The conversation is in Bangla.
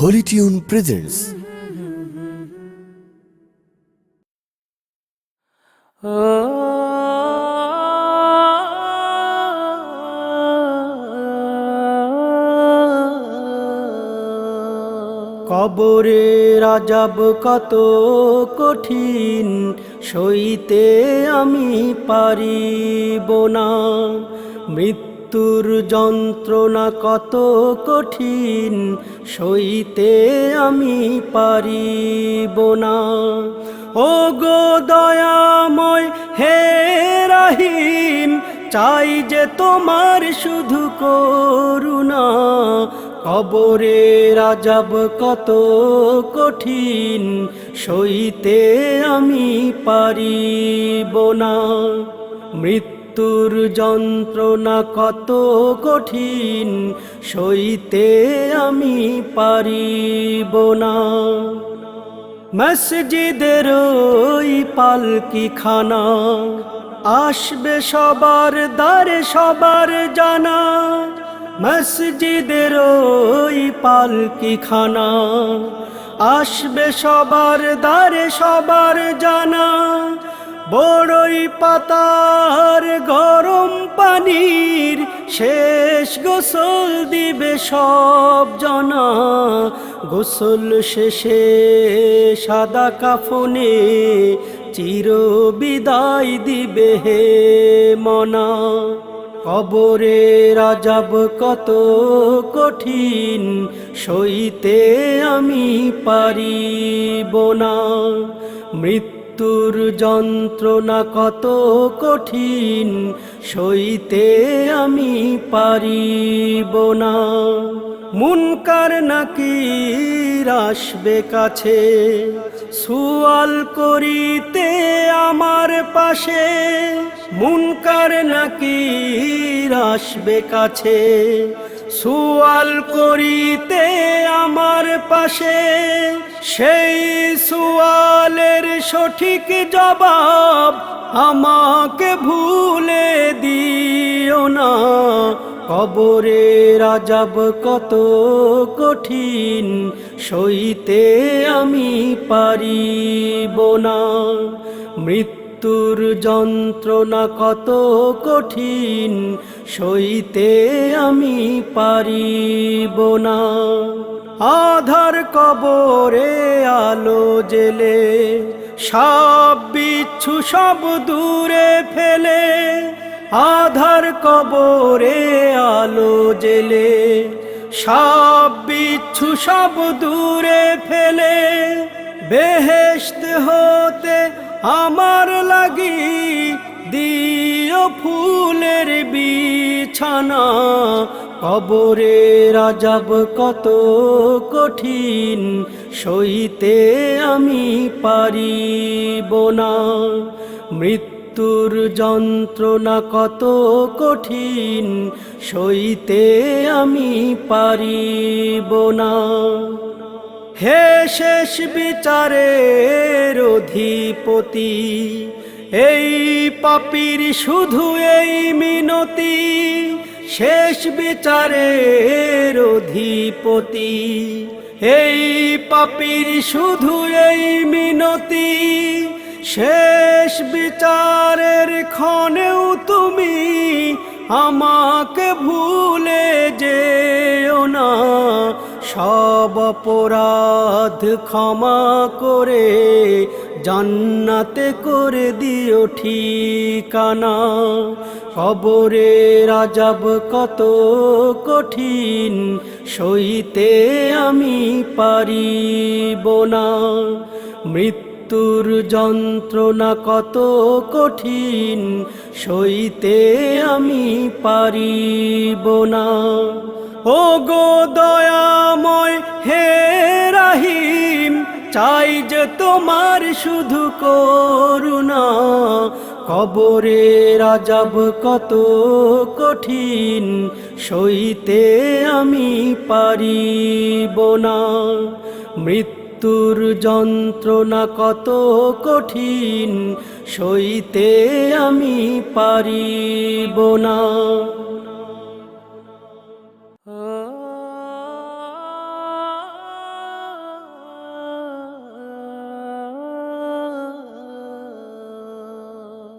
Holi tune presents. কবরে রাজাব কত কঠিন সইতে আমি পারিব না। মৃত্যুর যন্ত্রণা কত কঠিন, সইতে আমি পারিব না। ও গো দয়াময় হে রাহিম, চাই যে তোমার শুধু করুণা। কবরে রাজাব কত কঠিন, সইতে আমি পারিব না। মৃত্যুর যন্ত্রণা কত কঠিন, সইতে আমি পারিব না। মসজিদের ওই পালকি খানা আসবে সবার দ্বারে সবার জানা। মসজিদের ওই পালকি খানা আসবে সবার দ্বারে সবার জানা। বড়ই পাতার গরম পানির শেষ গোসল দিবে সব জনা। গোসল শেষে সাদা কাফনে চির বিদায় দিবে হে মনা। কবরে রাজাব কত কঠিন, সইতে আমি পারিব না। মৃত্যুর যন্ত্রণা কত কঠিন, সইতে আমি পারিব না। মুনকার নাকি আসবে কাছে, সুয়াল করিতে আমার পাশে। মুনকার নাকি আসবে কাছে, সুয়াল করিতে আমার পাশে। সেই সুয়ালের সঠিক জবাব আমাকে ভুলে দিও না। কবরে রাজাব কত কঠিন, সইতে আমি পারিব না। মৃত্যুর যন্ত্রণা কত কঠিন, সইতে আমি পারিব না। আধার কবরে আলো জেলে, সব বিচ্ছু সব দূরে ফেলে। আধার কবরে আলো জেলে, সব বিচ্ছু সব দূরে ফেলে। বেহেশত হতে আমার লাগি, দিও ফুলের বিছানা কবরে রাজাব কত কঠিন, সইতে আমি পারিব না। মৃত্যুর যন্ত্রণা কত কঠিন, সইতে আমি পারিব না। হে শেষ বিচারের অধিপতি, এই পাপির শুধু এই মিনতি শেষ বিচারের অধিপতি। এই পাপির শুধু এই মিনতি, শেষ বিচারের ক্ষণেও তুমি আমাকে ভুলে যেও না। সব অপরাধ ক্ষমা করে জান্নাতে করে দিও ঠিকানা। কবরে রাজাব কত কঠিন, সইতে আমি পারিব না। মৃত্যুর যন্ত্রণা কত কঠিন, সইতে আমি পারিব না। ও গো দয়াময় চাই যে তোমার শুধু করুণা। কবরে রাজাব কত কঠিন, সইতে আমি পারিব না। মৃত্যুর যন্ত্রণা কত কঠিন, সইতে আমি পারিব না।